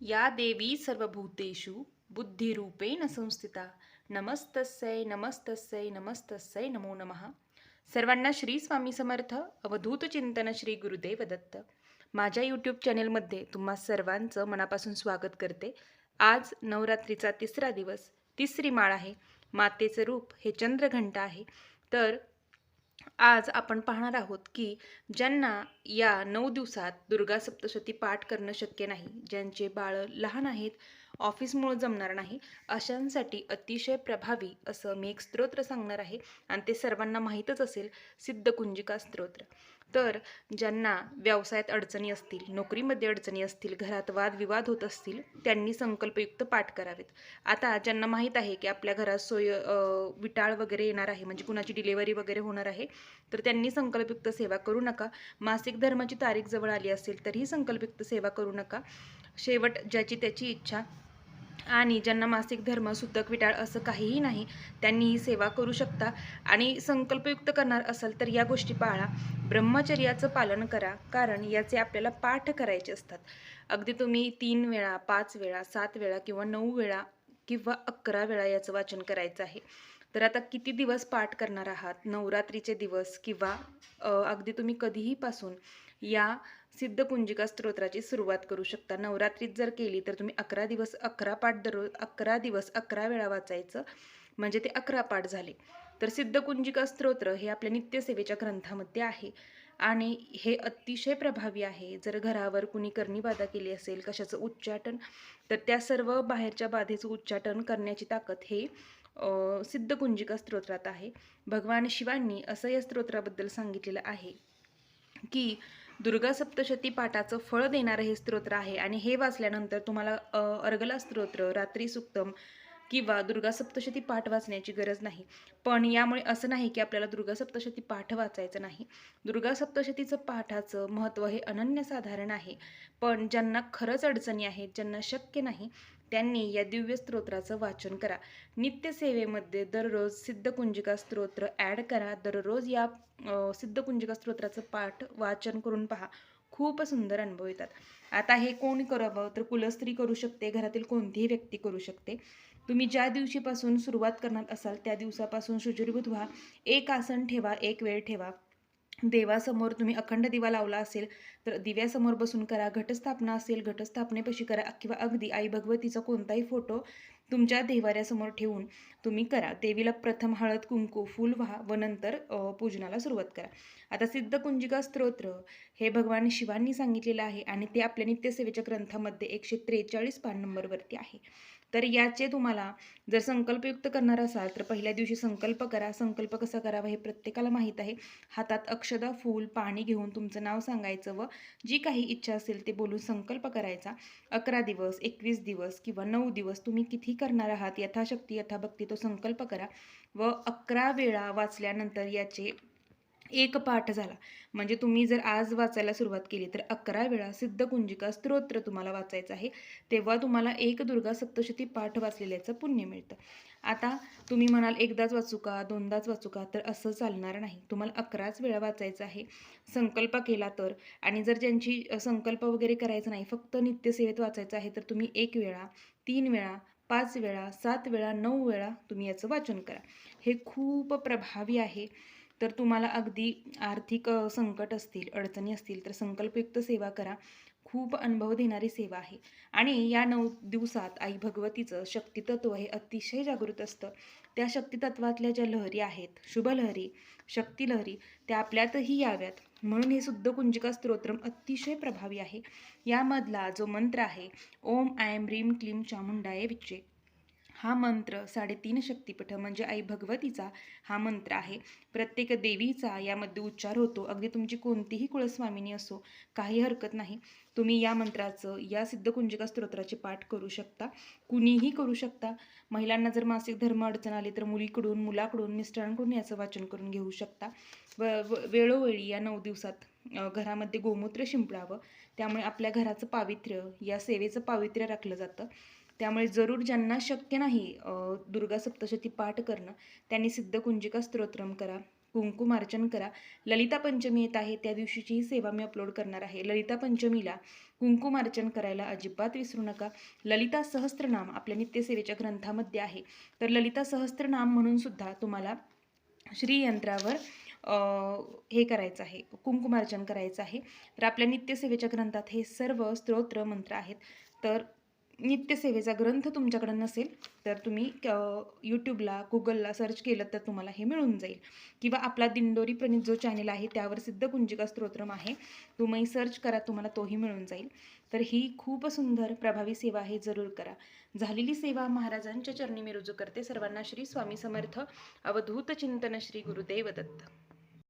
या देवी सर्वभूतेषु बुद्धिरूपेण संस्थिता। नमस्तस्यै नमस्तस्यै नमस्तस्यै नमो नमः। सर्वांना श्री स्वामी समर्थ। अवधूत चिंतन श्री गुरुदेव दत्त। माझ्या यूट्यूब चॅनेलमध्ये तुम्हा सर्वांचं मनापासून स्वागत करते. आज नवरात्रीचा तिसरा दिवस तिसरी माळ आहे. मातेचं रूप हे चंद्रघंटा आहे. तर आज आपण पाहणार आहोत की ज्यांना या नऊ दिवसात दुर्गा सप्तशती पाठ करणं शक्य नाही ज्यांचे बाळं लहान आहेत ऑफिसमुळं जमणार नाही अशांसाठी अतिशय प्रभावी असं मी एक स्तोत्र सांगणार आहे. आणि ते सर्वांना माहीतच असेल सिद्धकुंजिका स्तोत्र. तर ज्यांना व्यवसायात अडचणी असतील नोकरीमध्ये अडचणी असतील घरात वादविवाद होत असतील त्यांनी संकल्पयुक्त पाठ करावेत. आता ज्यांना माहीत आहे की आपल्या घरात सोय विटाळ वगैरे येणार आहे म्हणजे कुणाची डिलेवरी वगैरे होणार आहे तर त्यांनी संकल्पयुक्त सेवा करू नका. मासिक धर्माची तारीख जवळ आली असेल तरीही संकल्पयुक्त सेवा करू नका. शेवट ज्याची त्याची इच्छा आणि ज्यांना मासिक धर्म सुतक विटाळ असं काहीही नाही त्यांनी ही सेवा करू शकता. आणि संकल्पयुक्त करणार असाल तर या गोष्टी पाळा. ब्रह्मचर्याचं पालन करा कारण याचे आपल्याला पाठ करायचे असतात. अगदी तुम्ही तीन वेळा पाच वेळा सात वेळा किंवा नऊ वेळा किंवा अकरा वेळा याचं वाचन करायचं आहे. तर आता किती दिवस पाठ करणार आहात? नवरात्रीचे दिवस किंवा अगदी तुम्ही कधीही पासून या सिद्धकुंजिका स्तोत्राची सुरुवात करू शकता. नवरात्रीत जर केली तर तुम्ही अकरा दिवस अकरा पाठ दररोज अकरा दिवस अकरा वेळा वाचायचं. म्हणजे ते अकरा पाठ झाले. तर सिद्धकुंजिका स्तोत्र हे आपल्या नित्यसेवेच्या ग्रंथामध्ये आहे. आणि हे अतिशय प्रभावी आहे. जर घरावर कुणी करणीबाधा केली असेल कशाचं उच्चाटन तर त्या सर्व बाहेरच्या बाधेचं उच्चाटन करण्याची ताकद हे सिद्धकुंजिका स्तोत्रात आहे. भगवान शिवांनी असं या स्तोत्राबद्दल सांगितलेलं आहे की दुर्गा सप्तशती पाठाचं फळ देणारं हे स्तोत्र आहे आणि हे वाचल्यानंतर तुम्हाला अर्गला स्तोत्र रात्री सुक्तम किंवा दुर्गा सप्तशती पाठ वाचण्याची गरज नाही. पण यामुळे असं नाही की आपल्याला दुर्गा सप्तशती पाठ वाचायचं नाही. दुर्गा सप्तशतीचं पाठाचं महत्त्व हे अनन्यसाधारण आहे. पण ज्यांना खरंच अडचणी आहेत ज्यांना शक्य नाही त्यांनी या दिव्य स्तोत्राचं वाचन करा. नित्यसेवेमध्ये दररोज सिद्धकुंजिका स्तोत्र ॲड करा. दररोज या सिद्धकुंजिका स्तोत्राचं पाठ वाचन करून पहा. खूप सुंदर अनुभव येतात. आता हे कोण करावं? तर कुलस्त्री करू शकते. घरातील कोणतीही व्यक्ती करू शकते. तुम्ही ज्या दिवशीपासून सुरुवात करणार असाल त्या दिवसापासून शुचिर्भूत व्हा. एक आसन ठेवा एक वेळ ठेवा. देवासमोर तुम्ही अखंड दिवा लावला असेल तर दिव्यासमोर बसून करा घटस्थापना असेल घटस्थापनेपाशी करा किंवा अगदी आई भगवतीचा कोणताही फोटो तुमच्या देवाऱ्यासमोर ठेवून तुम्ही करा. देवीला प्रथम हळद कुंकू फूल व्हा व नंतर पूजनाला सुरुवात करा. आता सिद्धकुंजिका स्तोत्र हे भगवान शिवांनी सांगितलेलं आहे आणि ते आपल्या नित्यसेवेच्या ग्रंथामध्ये एकशे त्रेचाळीस पान नंबरवरती आहे. तर याचे तुम्हाला जर संकल्पयुक्त करणार असाल तर पहिल्या दिवशी संकल्प करा. संकल्प कसा करावा हे प्रत्येकाला माहीत आहे. हातात अक्षदा फूल पाणी घेऊन तुमचं नाव सांगायचं व जी काही इच्छा असेल ते बोलून संकल्प करायचा. अकरा दिवस एकवीस दिवस किंवा नऊ दिवस तुम्ही किती करणार आहात यथाशक्ती यथाभक्ती तो संकल्प करा. व अकरा वेळा वाचल्यानंतर याचे एक पाठ झाला. म्हणजे तुम्ही जर आज वाचायला सुरुवात केली तर अकरा वेळा सिद्धकुंजिका स्तोत्र तुम्हाला वाचायचं आहे. तेव्हा तुम्हाला एक दुर्गा सप्तशती पाठ वाचलेल्याचं पुण्य मिळतं. आता तुम्ही म्हणाल एकदाच वाचू का? दोनदाच वाचू का? तर असं चालणार नाही. तुम्हाला अकराच वेळा वाचायचं आहे. संकल्प केला तर. आणि जर ज्यांची संकल्प वगैरे करायचं नाही फक्त नित्यसेवेत वाचायचं आहे तर तुम्ही एक वेळा तीन वेळा पाच वेळा सात वेळा नऊ वेळा तुम्ही याचं वाचन करा. हे खूप प्रभावी आहे. तर तुम्हाला अगदी आर्थिक संकट असतील अडचणी असतील तर संकल्पयुक्त सेवा करा. खूप अनुभव देणारी सेवा आहे. आणि या नऊ दिवसात आई भगवतीचं शक्तितत्व हे अतिशय जागृत असतं. त्या शक्तितत्वातल्या ज्या लहरी आहेत शुभलहरी शक्तिलहरी त्या आपल्यातही याव्यात. म्हणून हे शुद्ध कुंजिका स्तोत्रम अतिशय प्रभावी आहे. यामधला जो मंत्र आहे ओम आय ह्रीम क्लीम चामुंडाय विच्चे. हा मंत्र साडेतीन शक्तिपीठ म्हणजे आई भगवतीचा हा मंत्र आहे. प्रत्येक देवीचा यामध्ये उच्चार होतो. अगदी तुमची कोणतीही कुळस्वामिनी असो काही हरकत नाही. तुम्ही या मंत्राचं या सिद्धकुंजिका स्तोत्राचे पाठ करू शकता. कुणीही करू शकता. महिलांना जर मासिक धर्म अडचण आली तर मुलीकडून मुलाकडून मिस्टरांकडून याचं वाचन करून घेऊ शकता. व व- वेळोवेळी या नऊ दिवसात घरामध्ये गोमूत्र शिंपडावं. त्यामुळे आपल्या घराचं पावित्र्य या सेवेचं पावित्र्य राखलं जातं. त्यामुळे जरूर ज्यांना शक्य नाही दुर्गा सप्तशती पाठ करणं त्यांनी सिद्ध कुंजिका स्तोत्रम करा कुंकुमार्चन करा. ललिता पंचमी येत आहे त्या दिवशीची ही सेवा मी अपलोड करणार आहे. ललिता पंचमीला कुंकुमार्चन करायला अजिबात विसरू नका. ललिता सहस्त्रनाम आपल्या नित्यसेवेच्या ग्रंथामध्ये आहे. तर ललिता सहस्त्रनाम म्हणून सुद्धा तुम्हाला श्रीयंत्रावर हे करायचं आहे कुंकुमार्चन करायचं आहे. तर आपल्या नित्यसेवेच्या ग्रंथात हे सर्व स्तोत्र मंत्र आहेत. तर नित्यसेवेचा ग्रंथ तुमच्याकडे नसेल तर तुम्ही यूट्यूबला गुगलला सर्च केलं तर तुम्हाला हे मिळून जाईल. किंवा आपला दिंडोरी प्रणित जो चॅनल आहे त्यावर सिद्ध कुंजिका स्तोत्रम आहे. तुम्ही सर्च करा तुम्हाला तोही मिळून जाईल. तर ही खूप सुंदर प्रभावी सेवा आहे जरूर करा. झालेली सेवा महाराजांच्या चरणी मी रुजू करते. सर्वांना श्री स्वामी समर्थ. अवधूत चिंतन श्री गुरुदेव दत्त.